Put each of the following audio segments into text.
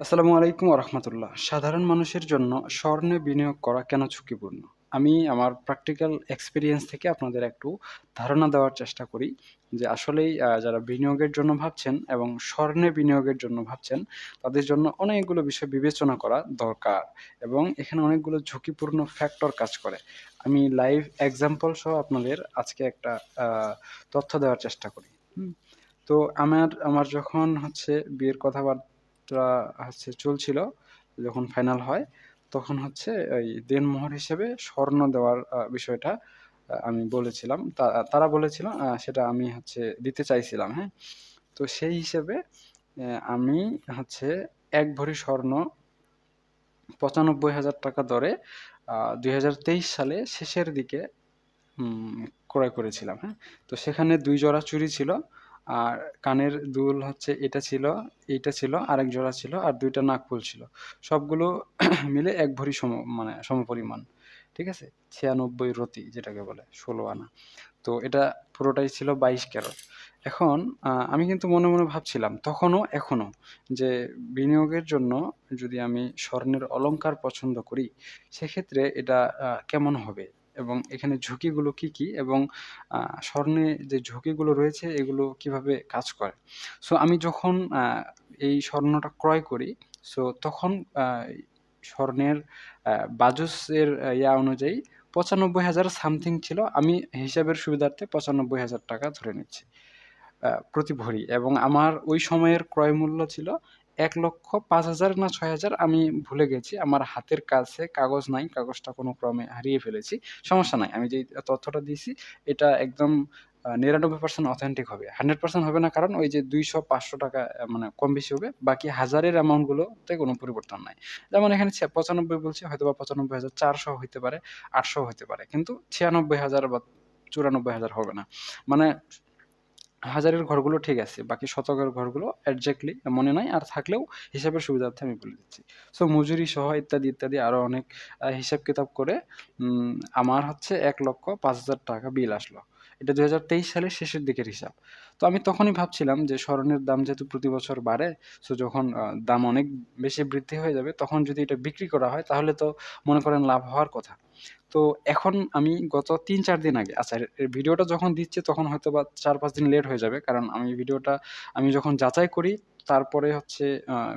আসসালামু আলাইকুম রহমতুল্লাহ সাধারণ মানুষের জন্য স্বর্ণে বিনিয়োগ করা কেন ঝুঁকিপূর্ণ? আমি আমার প্র্যাকটিক্যাল এক্সপিরিয়েন্স থেকে আপনাদের একটু ধারণা দেওয়ার চেষ্টা করি যে আসলেই যারা বিনিয়োগের জন্য ভাবছেন এবং স্বর্ণে বিনিয়োগের জন্য ভাবছেন, তাদের জন্য অনেকগুলো বিষয় বিবেচনা করা দরকার এবং এখানে অনেকগুলো ঝুঁকিপূর্ণ ফ্যাক্টর কাজ করে। আমি লাইভ এক্সাম্পল সহ আপনাদের আজকে একটা তথ্য দেওয়ার চেষ্টা করি। তো আমার আমার যখন হচ্ছে বিয়ের কথাবার্তা হচ্ছে চলছিল যখন ফাইনাল হয়, তখন হচ্ছে ওই দেনমোহর হিসেবে স্বর্ণ দেওয়ার বিষয়টা আমি বলেছিলাম। তারা বলেছিল সেটা আমি হচ্ছে দিতে চাইছিলাম হ্যাঁ। তো সেই হিসেবে আমি হচ্ছে এক ভরি স্বর্ণ পঁচানব্বই হাজার টাকা দরে দুই হাজার তেইশ সালে শেষের দিকে ক্রয় করেছিলাম হ্যাঁ। তো সেখানে দুই জোড়া চুরি ছিল আর কানের দুল হচ্ছে এটা ছিল, এইটা ছিল, আরেক জোড়া ছিল আর দুইটা নাকফুল ছিল। সবগুলো মিলে এক ভরি সম মানে সমপরিমাণ, ঠিক আছে? ছিয়ানব্বই রতি যেটাকে বলে, ষোলো আনা। তো এটা পুরোটাই ছিল বাইশ ক্যারট। এখন আমি কিন্তু মনে মনে ভাবছিলাম, তখনও এখনও, যে বিনিয়োগের জন্য যদি আমি স্বর্ণের অলংকার পছন্দ করি, সেক্ষেত্রে এটা কেমন হবে? এবং এখানে ঝুঁকিগুলো কি কি এবং স্বর্ণে যে ঝুঁকিগুলো রয়েছে এগুলো কীভাবে কাজ করে? সো আমি যখন এই স্বর্ণটা ক্রয় করি সো তখন স্বর্ণের বাজসের ইয়া অনুযায়ী পঁচানব্বই হাজার সামথিং ছিল। আমি হিসাবের সুবিধার্থে পঁচানব্বই হাজার টাকা ধরে নিচ্ছি প্রতি ভরি। এবং আমার ওই সময়ের ক্রয় মূল্য ছিল এক লক্ষ পাঁচ হাজার না ছয় হাজার আমি ভুলে গেছি। আমার হাতের কাছে কাগজ নাই, কাগজটা কোনো ক্রমে হারিয়ে ফেলেছি। সমস্যা নাই, আমি যে তথ্যটা দিয়েছি, এটা একদম নিরানব্বই পার্সেন্ট অথেন্টিক হবে। হান্ড্রেড পার্সেন্ট হবে না, কারণ ওই যে দুইশো পাঁচশো টাকা মানে কম বেশি হবে, বাকি হাজারের অ্যামাউন্টগুলোতে কোনো পরিবর্তন নাই। যেমন এখানে পঁচানব্বই বলছি হয়তো বা পঁচানব্বই হাজার, চারশো হইতে পারে, আটশো হতে পারে। কিন্তু ছিয়ানব্বই হাজার বা চুরানব্বই হাজার হবে না। মানে হাজারের ঘরগুলো ঠিক আছে, বাকি শতকের ঘরগুলো একজ্যাক্টলি মনে নাই আর থাকলেও হিসাবের সুবিধার্থে আমি বলে দিচ্ছি। সো মজুরি সহ ইত্যাদি ইত্যাদি আরও অনেক হিসাব কিতাব করে আমার হচ্ছে এক লক্ষ পাঁচ হাজার টাকা বিল আসলো। এটা তেইশ সালের শেষের দিকের হিসাব। তো আমি তখনই ভাবছিলাম যে স্বর্ণের দাম যেহেতু প্রতি বছর বাড়ে সো যখন দাম অনেক বেশি বৃদ্ধি হয়ে যাবে, তখন যদি এটা বিক্রি করা হয়, তাহলে তো মনে করেন লাভ হওয়ার কথা। তো এখন আমি গত তিন চার দিন আগে আচ্ছা ভিডিওটা যখন দিচ্ছে, তখন হয়তো বা চার পাঁচ দিন লেট হয়ে যাবে, কারণ আমি ভিডিওটা, আমি যখন যাচাই করি, তারপরে হচ্ছে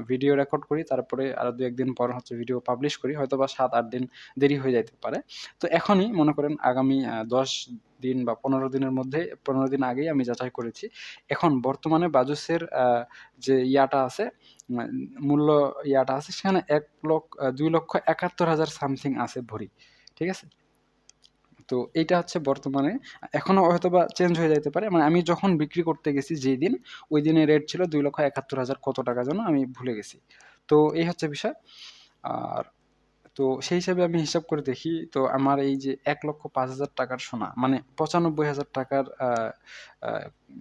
ভিডিও রেকর্ড করি, তারপরে আরও দু একদিন পর হচ্ছে ভিডিও পাবলিশ করি হয়তো বা সাত আট দিন দেরি হয়ে যাইতে পারে। তো এখনই মনে করেন আগামী দশ দিন বা পনেরো দিনের মধ্যে, পনেরো দিন আগেই আমি যাচাই করেছি। এখন বর্তমানে বাজুসের যে ইয়াটা আছে মূল্য ইয়াটা আছে, সেখানে এক লক্ষ দুই লক্ষ একাত্তর হাজার সামথিং আছে ভরি, ঠিক আছে? তো এইটা হচ্ছে বর্তমানে, এখনও হয়তো বা চেঞ্জ হয়ে যাইতে পারে মানে আমি যখন বিক্রি করতে গেছি যেই দিন, ওই দিনের রেট ছিল দুই লক্ষ একাত্তর হাজার কত টাকা যেন আমি ভুলে গেছি। তো এই হচ্ছে বিষয়। আর তো সেই হিসাবে আমি হিসাব করে দেখি, তো আমার এই যে এক লক্ষ পাঁচ হাজার টাকার সোনা মানে পঁচানব্বই হাজার টাকার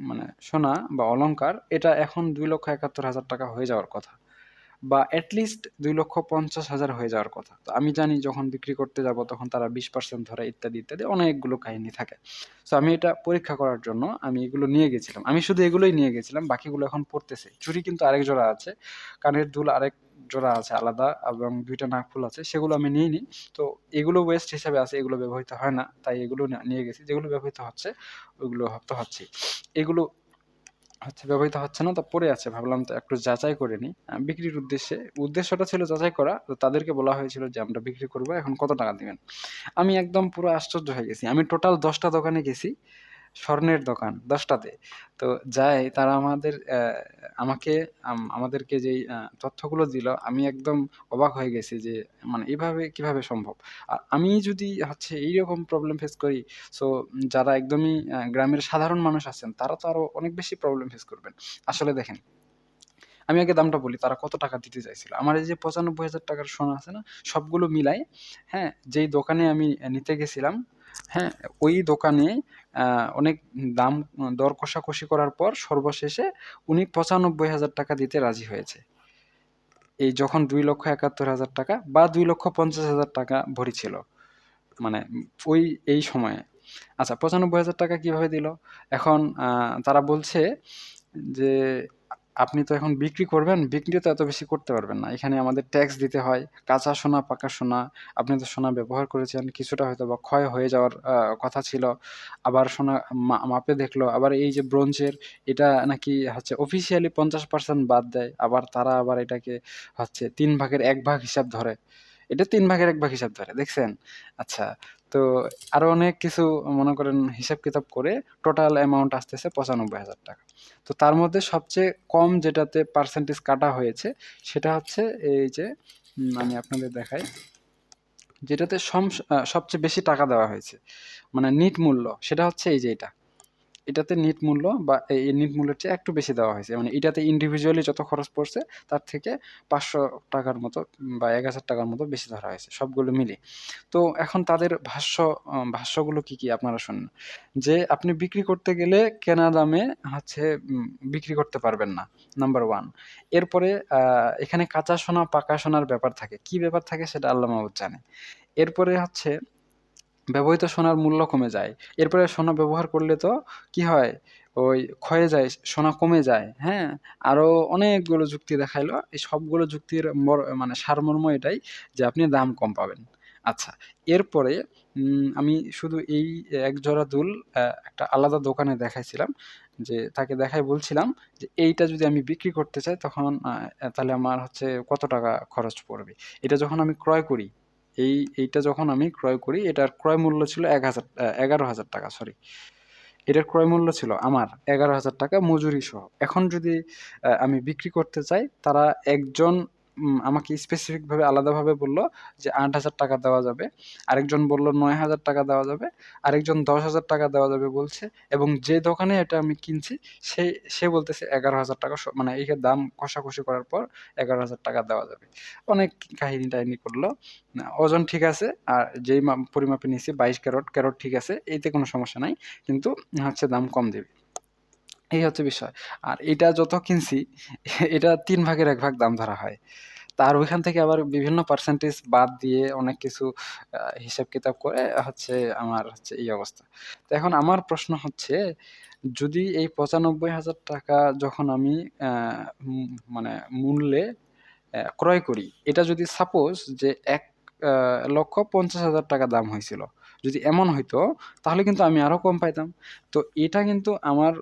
মানে সোনা বা অলংকার, এটা এখন দুই লক্ষ একাত্তর হাজার টাকা হয়ে যাওয়ার কথা বা অ্যাটলিস্ট দুই লক্ষ পঞ্চাশ হাজার হয়ে যাওয়ার কথা। তো আমি জানি যখন বিক্রি করতে যাব তখন তারা বিশ পার্সেন্ট ধরে ইত্যাদি ইত্যাদি অনেকগুলো কাহিনী থাকে। তো আমি এটা পরীক্ষা করার জন্য আমি এগুলো নিয়ে গেছিলাম। আমি শুধু এগুলোই নিয়ে গেছিলাম, বাকিগুলো এখন পড়তেছে। চুরি কিন্তু আরেক জোড়া আছে, কানের দুল আরেক জোড়া আছে আলাদা এবং দুইটা নাকফুল আছে, সেগুলো আমি নিয়ে নিই। তো এগুলো ওয়েস্ট হিসাবে আছে, এগুলো ব্যবহৃত হয় না, তাই এগুলো নিয়ে গেছি। যেগুলো ব্যবহৃত হচ্ছে, ওইগুলো তো হচ্ছে। এগুলো হচ্ছে, ব্যবহৃত হচ্ছে না, তা পড়ে আছে। ভাবলাম তো একটু যাচাই করে নিই। বিক্রির উদ্দেশ্যে, উদ্দেশ্যটা ছিল যাচাই করা, তো তাদেরকে বলা হয়েছিল যে আমরা বিক্রি করব, এখন কত টাকা দিবেন? আমি একদম পুরো আশ্চর্য হয়ে গেছি। আমি টোটাল দশটা দোকানে গেছি স্বর্ণের দোকান দশটাতে। তো যাই তারা আমাদের আমাকে, আম- আমাদেরকে যেই তথ্যগুলো দিল, আমি একদম অবাক হয়ে গেছি যে মানে এইভাবে কীভাবে সম্ভব? আর আমি যদি হচ্ছে এইরকম প্রবলেম ফেস করি সো যারা একদমই গ্রামের সাধারণ মানুষ আছেন, তারা তো আরও অনেক বেশি প্রবলেম ফেস করবেন। আসলে দেখেন, আমি আগে দামটা বলি, তারা কত টাকা দিতে চাইছিল? আমার এই যে পঁচানব্বই হাজার টাকার সোনা আছে না, সবগুলো মিলাই হ্যাঁ যেই দোকানে আমি নিতে গেছিলাম হ্যাঁ ওই দোকানে অনেক দাম, দর কষাকষি করার পর সর্বশেষে উনি পঁচানব্বই হাজার টাকা দিতে রাজি হয়েছে। এই যখন দুই লক্ষ একাত্তর হাজার টাকা বা দুই লক্ষ পঞ্চাশ হাজার টাকা ভরি ছিল মানে ওই, এই সময়ে। আচ্ছা পঁচানব্বই হাজার টাকা কীভাবে দিল? এখন তারা বলছে যে আপনি তো এখন বিক্রি করবেন, বিক্রি তো এত বেশি করতে পারবেন না। এখানে আমাদের ট্যাক্স দিতে হয়। কাঁচা সোনা, পাকা সোনা, আপনি তো সোনা ব্যবহার করেছেন। কিছুটা হয়তো বা ক্ষয় হয়ে যাওয়ার কথা ছিল। আবার সোনা মাপে দেখল। আবার এই যে ব্রোঞ্জের এটা নাকি হচ্ছে অফিসিয়ালি ৫০% বাদ দেয়। আবার তারা আবার এটাকে হচ্ছে তিন ভাগের এক ভাগ হিসাব ধরে। এটা তিন ভাগের এক ভাগ হিসাব ধরে। দেখছেন? আচ্ছা। তো আরও অনেক কিছু মনে করেন হিসাব-কিতাব করে টোটাল অ্যামাউন্ট আসতেছে ৳৯৫,০০০ তো তার মধ্যে সবচেয়ে কম যেটাতে পার্সেন্টেজ কাটা হয়েছে সেটা হচ্ছে এই যে আমি আপনাদের দেখাই। যেটাতে সবচেয়ে বেশি টাকা দেওয়া হয়েছে। মানে নিট মূল্য সেটা হচ্ছে এই যে এটা। এটাতে নিট মূল্য বা এই নিট মূল্যের চেয়ে একটু বেশি দেওয়া হয়েছে। মানে এটাতে ইন্ডিভিজুয়ালি যত খরচ পড়ছে তার থেকে পাঁচশো টাকার মতো বা এক হাজার টাকার মতো বেশি ধরা হয়েছে সবগুলো মিলিয়ে। তো এখন তাদের ভাষ্য ভাষ্যগুলো কি, কি আপনারা শুনুন যে আপনি বিক্রি করতে গেলে কেনা দামে হচ্ছে বিক্রি করতে পারবেন না। নাম্বার ওয়ান এরপরে এখানে কাঁচা সোনা, পাকা সোনার ব্যাপার থাকে। কি ব্যাপার থাকে সেটা আল্লাহ মাহবুদ জানে। এরপরে হচ্ছে ব্যবহৃত সোনার মূল্য কমে যায়। এরপরে সোনা ব্যবহার করলে তো কি হয়? ওই ক্ষয়ে যায়, সোনা কমে যায়, হ্যাঁ? আরও অনেকগুলো যুক্তি দেখাইলো। এই সবগুলো যুক্তির মানে সারমর্ম এটাই যে আপনি দাম কম পাবেন। আচ্ছা, এরপরে আমি শুধু এই এক জোড়া দুল একটা আলাদা দোকানে দেখাইছিলাম। যে তাকে দেখায় বলছিলাম যে এইটা যদি আমি বিক্রি করতে চাই তখন তাহলে আমার হচ্ছে কত টাকা খরচ পড়বে? এটা যখন আমি ক্রয় করি, এই এইটা যখন আমি ক্রয় করি এটার ক্রয় মূল্য ছিল এক হাজার এগারো হাজার টাকা সরি। এটার ক্রয় মূল্য ছিল আমার ৳১১,০০০ মজুরি সহ। এখন যদি আমি বিক্রি করতে চাই তারা একজন আমাকে স্পেসিফিক ভাবে আলাদাভাবে বলল যে ৳৮,০০০ দেওয়া যাবে। আরেকজন বলল ৳৯,০০০ দেওয়া যাবে। আরেকজন ৳১০,০০০ দেওয়া যাবে বলছে এবং যে দোকানে এটা আমি কিনছি সে সে বলতেছে ৳১১,০০০ স মানে এই দাম কষাকষি করার পর ৳১১,০০০ দেওয়া যাবে। অনেক কাহিনী-টাহিনী করল ওজন ঠিক আছে। আর যেই মাপ পরিমাপে নিয়েছি বাইশ ক্যারট, ক্যারট ঠিক আছে। এতে কোনো সমস্যা নাই। কিন্তু হচ্ছে দাম কম দিবে। এই হচ্ছে বিষয়। আর এটা যত কিনছি এটা তিন ভাগের এক ভাগ দাম ধরা হয়। তার ওইখান থেকে আবার বিভিন্ন পার্সেন্টেজ বাদ দিয়ে অনেক কিছু হিসাব-কিতাব করে হচ্ছে আমার হচ্ছে এই অবস্থা। তো এখন আমার প্রশ্ন হচ্ছে যদি এই ৳৯৫,০০০ যখন আমি মানে মূল্যে ক্রয় করি, এটা যদি সাপোজ যে এক লক্ষ পঞ্চাশ হাজার টাকা দাম হয়েছিল যদি এমন হইতো তাহলে কিন্তু আমি আরও কম পাইতাম। তো এটা কিন্তু আমার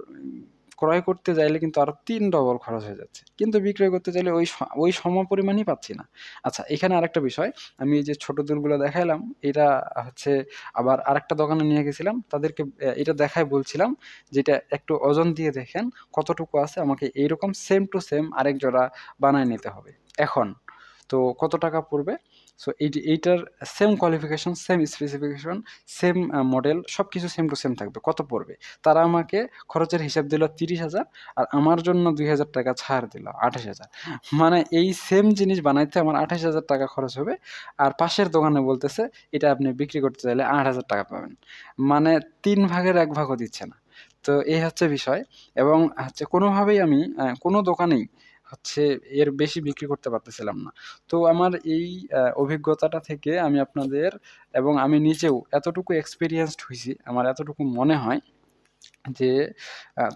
ক্রয় করতে যাইলে কিন্তু আরও তিন ডবল খরচ হয়ে যাচ্ছে। কিন্তু বিক্রয় করতে চাইলে ওই ওই সমপরিমাণই পাচ্ছি না। আচ্ছা এখানে আরেকটা বিষয়, আমি যে ছোট দুলগুলো দেখাইলাম, এটা হচ্ছে আবার আরেকটা দোকানে নিয়ে গেছিলাম। তাদেরকে এটা দেখায় বলছিলাম যেটা একটু ওজন দিয়ে দেখেন কতটুকু আছে আমাকে এইরকম সেম টু সেম আরেক জোড়া বানায় নিতে হবে।" এখন তো কত টাকা পড়বে? সো এইটি এইটার same qualification, same specification, same model সবকিছু সেম টু সেম থাকবে। কত পড়বে? তারা আমাকে খরচের হিসাব দিল ৩০,০০০ আর আমার জন্য ৳২,০০০ ছাড় দিল ২৮,০০০ মানে এই সেম জিনিস বানাইতে আমার ৳২৮,০০০ খরচ হবে। আর পাশের দোকানে বলতেছে এটা আপনি বিক্রি করতে চাইলে ৳৮,০০০ পাবেন। মানে তিন ভাগের এক ভাগও দিচ্ছে না। তো এই হচ্ছে বিষয় এবং হচ্ছে কোনোভাবেই আমি কোনো দোকানেই হচ্ছে এর বেশি বিক্রি করতে পারতেছিলাম না। তো আমার এই অভিজ্ঞতাটা থেকে আমি আপনাদের এবং আমি নিজেও এতটুকু এক্সপিরিয়েন্সড হয়েছি আমার এতটুকু মনে হয় যে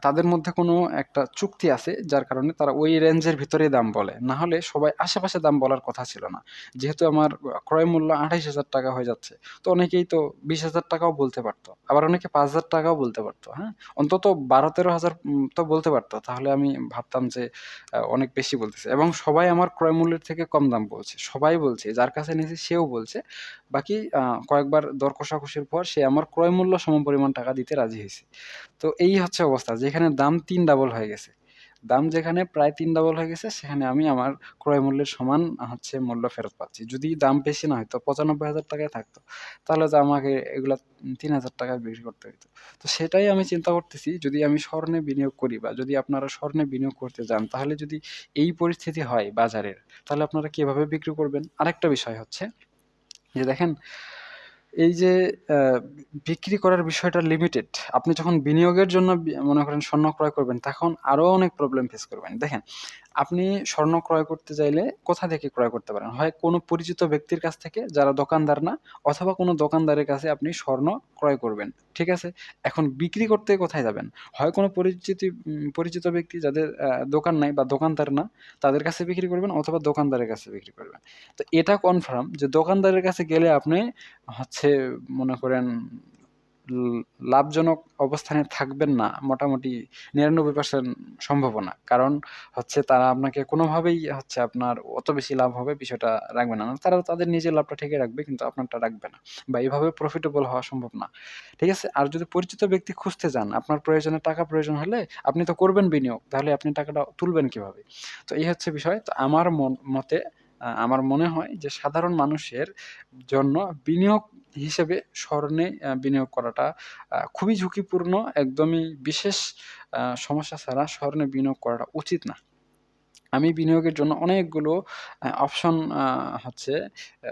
তাদের মধ্যে কোনো একটা চুক্তি আছে যার কারণে তারা ওই রেঞ্জের ভিতরেই দাম বলে। না হলে সবাই আশেপাশে দাম বলার কথা ছিল না। যেহেতু আমার ক্রয় মূল্য ৳২৮,০০০ হয়ে যাচ্ছে। তো অনেকেই তো বিশ হাজার টাকাও বলতে পারত। আবার অনেকে পাঁচ হাজার টাকাও বলতে পারত, হ্যাঁ? অন্তত বারো তেরো হাজার তো বলতে পারত। তাহলে আমি ভাবতাম যে অনেক বেশি বলতেছে এবং সবাই আমার ক্রয় মূল্যের থেকে কম দাম বলছে। সবাই বলছে। যার কাছে নিয়েছি সেও বলছে। বাকি কয়েকবার দর কষাকষির পর সে আমার ক্রয় মূল্য সমপরিমাণ টাকা দিতে রাজি হইছে। তো এই হচ্ছে অবস্থা, যেখানে দাম তিন ডাবল হয়ে গেছে। দাম যেখানে প্রায় তিন ডাবল হয়ে গেছে, সেখানে আমি আমার ক্রয় মূল্যের সমান হচ্ছে মূল্য ফেরত পাচ্ছি। যদি দাম বেশি না হয়তো পঁচানব্বই হাজার টাকায় থাকতো, তাহলে তো আমাকে এগুলা তিন হাজার টাকায় বিক্রি করতে হইতো। তো সেটাই আমি চিন্তা করতেছি, যদি আমি স্বর্ণে বিনিয়োগ করি বা যদি আপনারা স্বর্ণে বিনিয়োগ করতে যান, তাহলে যদি এই পরিস্থিতি হয় বাজারের, তাহলে আপনারা কীভাবে বিক্রি করবেন? আরেকটা বিষয় হচ্ছে যে দেখেন এই যে বিক্রি করার বিষয়টা লিমিটেড। আপনি যখন বিনিয়োগের জন্য মনে করেন স্বর্ণ ক্রয় করবেন, তখন আরও অনেক প্রবলেম ফেস করবেন। দেখেন আপনি স্বর্ণ ক্রয় করতে চাইলে কোথা থেকে ক্রয় করতে পারেন? হয় কোনো পরিচিত ব্যক্তির কাছ থেকে, যারা দোকানদার না, অথবা কোনো দোকানদারের কাছে আপনি স্বর্ণ ক্রয় করবেন। ঠিক আছে? এখন বিক্রি করতে কোথায় যাবেন? হয় কোনো পরিচিতি পরিচিত ব্যক্তি যাদের দোকান নাই বা দোকানদার না, তাদের কাছে বিক্রি করবেন অথবা দোকানদারের কাছে বিক্রি করবেন। তো এটা কনফার্ম যে দোকানদারের কাছে গেলে আপনি হচ্ছে মনে করেন লাভজনক অবস্থানে থাকবেন না মোটামুটি ৯৯% সম্ভাবনা। কারণ হচ্ছে তারা আপনাকে কোনোভাবেই হচ্ছে আপনার অত বেশি লাভ হবে বিষয়টা রাখবে না। তারা তাদের নিজের লাভটা ঠিকই রাখবে কিন্তু আপনারটা রাখবে না। বা এভাবে প্রফিটেবল হওয়া সম্ভব না। ঠিক আছে? আর যদি পরিচিত ব্যক্তি খুঁজতে যান, আপনার প্রয়োজনে টাকা প্রয়োজন হলে আপনি তো করবেন বিনিয়োগ। তাহলে আপনি টাকাটা তুলবেন কীভাবে? তো এই হচ্ছে বিষয়। তো আমার মতে আমার মনে হয় যে সাধারণ মানুষের জন্য বিনিয়োগ হিসেবে স্বর্ণে বিনিয়োগ করাটা খুবই ঝুঁকিপূর্ণ। একদমই বিশেষ সমস্যা ছাড়া স্বর্ণে বিনিয়োগ করাটা উচিত না। আমি বিনিয়োগের জন্য অনেকগুলো অপশন হচ্ছে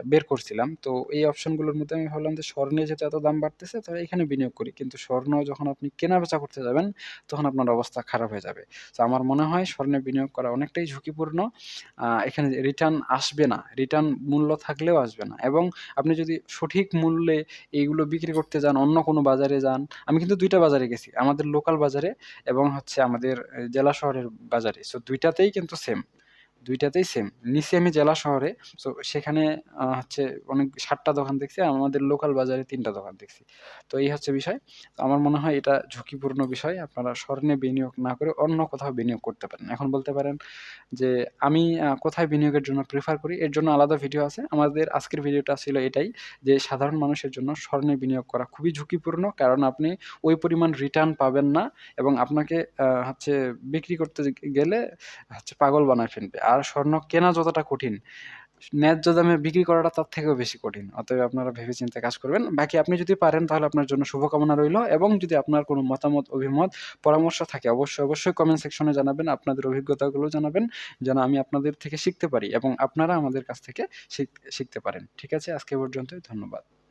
বের করছিলাম। তো এই অপশনগুলোর মধ্যে আমি ভাবলাম যে স্বর্ণে যেহেতু এত দাম বাড়তেছে তো এখানে বিনিয়োগ করি। কিন্তু স্বর্ণ যখন আপনি কেনা-বেচা করতে যাবেন তখন আপনার অবস্থা খারাপ হয়ে যাবে। তো আমার মনে হয় স্বর্ণে বিনিয়োগ করা অনেকটাই ঝুঁকিপূর্ণ। এখানে রিটার্ন আসবে না। রিটার্ন মূল্য থাকলেও আসবে না। এবং আপনি যদি সঠিক মূল্যে এইগুলো বিক্রি করতে যান, অন্য কোনো বাজারে যান আমি কিন্তু দুইটা বাজারে গেছি। আমাদের লোকাল বাজারে এবং হচ্ছে আমাদের জেলা শহরের বাজারে। সো দুইটাতেই কিন্তু সেম। ২ টাতেই সেম। নিছি আমি জেলা শহরে। সো সেখানে হচ্ছে অনেক, সাতটা দোকান দেখছি। আর আমাদের লোকাল বাজারে তিনটা দোকান দেখছি। তো এই হচ্ছে বিষয়। তো আমার মনে হয় এটা ঝুঁকিপূর্ণ বিষয়। আপনারা স্বর্ণে বিনিয়োগ না করে অন্য কোথাও বিনিয়োগ করতে পারেন। এখন বলতে পারেন যে আমি কোথায় বিনিয়োগের জন্য প্রেফার করি, এর জন্য আলাদা ভিডিও আছে। আমাদের আজকের ভিডিওটা ছিল এটাই যে সাধারণ মানুষের জন্য স্বর্ণে বিনিয়োগ করা খুবই ঝুঁকিপূর্ণ। কারণ আপনি ওই পরিমাণ রিটার্ন পাবেন না এবং আপনাকে হচ্ছে বিক্রি করতে গেলে, হচ্ছে পাগল বানায় ফেলবে। আর স্বর্ণ কেনা যতটা কঠিন, ন্যায্য দামে বিক্রি করাটা তার থেকেও বেশি কঠিন। অতএব আপনারা ভেবে-চিন্তে কাজ করবেন। বাকি আপনি যদি পারেন তাহলে আপনার জন্য শুভকামনা রইল এবং যদি আপনার কোনো মতামত, অভিমত, পরামর্শ থাকে অবশ্যই, অবশ্যই কমেন্ট সেকশনে জানাবেন। আপনাদের অভিজ্ঞতাগুলো জানাবেন যেন আমি আপনাদের থেকে শিখতে পারি এবং আপনারা আমাদের কাছ থেকে শিখ শিখতে পারেন। ঠিক আছে? আজকে পর্যন্তই। ধন্যবাদ।